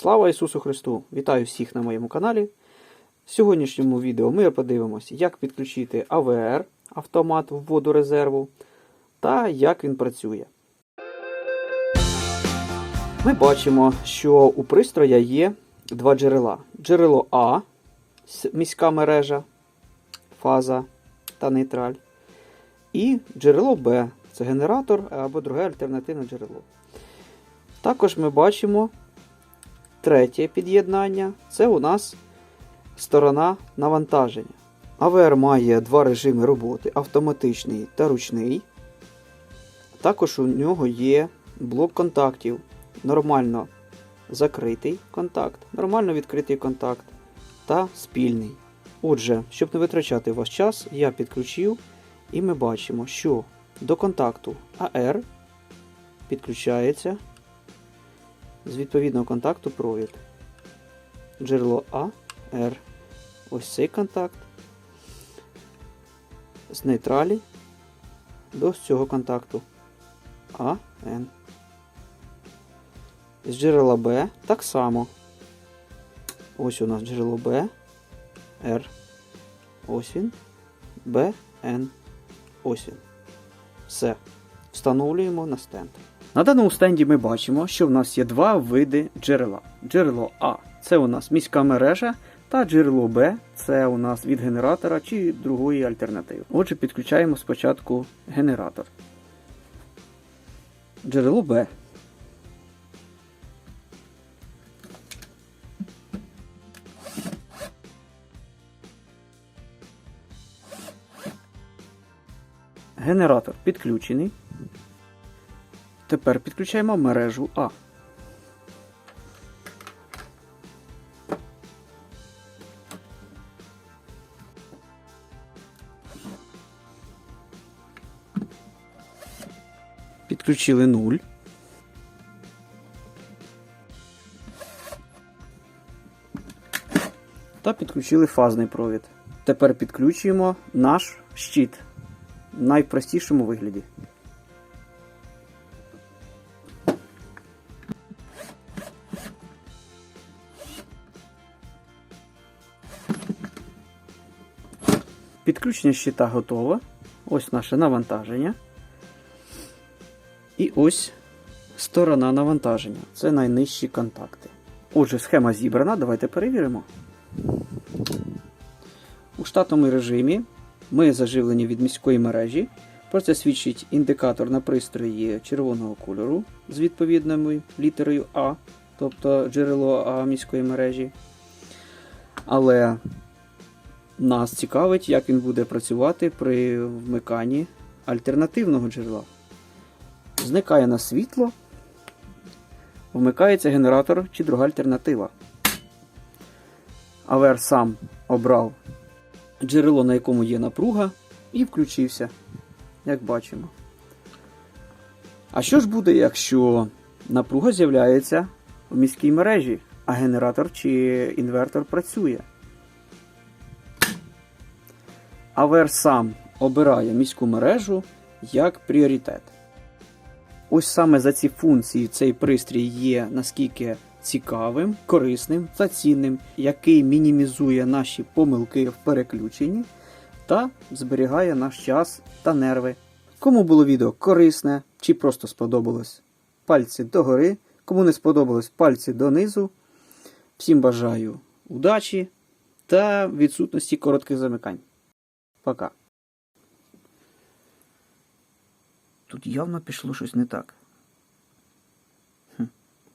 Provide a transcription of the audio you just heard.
Слава Ісусу Христу! Вітаю всіх на моєму каналі. В сьогоднішньому відео ми подивимося, як підключити АВР автомат вводу резерву та як він працює. Ми бачимо, що у пристроя є два джерела. Джерело А, міська мережа, фаза та нейтраль. І джерело Б це генератор або друге альтернативне джерело. Також ми бачимо третє під'єднання це у нас сторона навантаження. АВР має два режими роботи автоматичний та ручний. Також у нього є блок контактів. Нормально закритий контакт, нормально відкритий контакт та спільний. Отже, щоб не витрачати ваш час, я підключив і ми бачимо, що до контакту AR підключається з відповідного контакту провід. Джерело А, R. Ось цей контакт. З нейтралі до цього контакту А, Н. З джерела Б так само. Ось у нас джерело Б, R. Ось він. Б, Н. Ось він. Все. Встановлюємо на стенд. На даному стенді ми бачимо, що в нас є два види джерела. Джерело А це у нас міська мережа, та джерело Б це у нас від генератора чи другої альтернативи. Отже, підключаємо спочатку генератор. Джерело Б. Генератор підключений. Тепер підключаємо мережу А. Підключили 0. Та підключили фазний провід. Тепер підключуємо наш щит в найпростішому вигляді. Підключення щита готове. Ось наше навантаження. І ось сторона навантаження. Це найнижчі контакти. Отже, схема зібрана. Давайте перевіримо. У штатному режимі ми заживлені від міської мережі. Про це свідчить індикатор на пристрої червоного кольору з відповідною літерою А, тобто джерело А міської мережі. Але нас цікавить, як він буде працювати при вмиканні альтернативного джерела. Зникає на світло, вмикається генератор чи друга альтернатива. Авер сам обрав джерело, на якому є напруга, і включився, як бачимо. А що ж буде, якщо напруга з'являється в міській мережі, а генератор чи інвертор працює? Авер сам обирає міську мережу як пріоритет. Ось саме за ці функції цей пристрій є наскільки цікавим, корисним та цінним, який мінімізує наші помилки в переключенні та зберігає наш час та нерви. Кому було відео корисне чи просто сподобалось, пальці догори. Кому не сподобалось, пальці донизу. Всім бажаю удачі та відсутності коротких замикань. Пока. Тут явно пішло щось не так.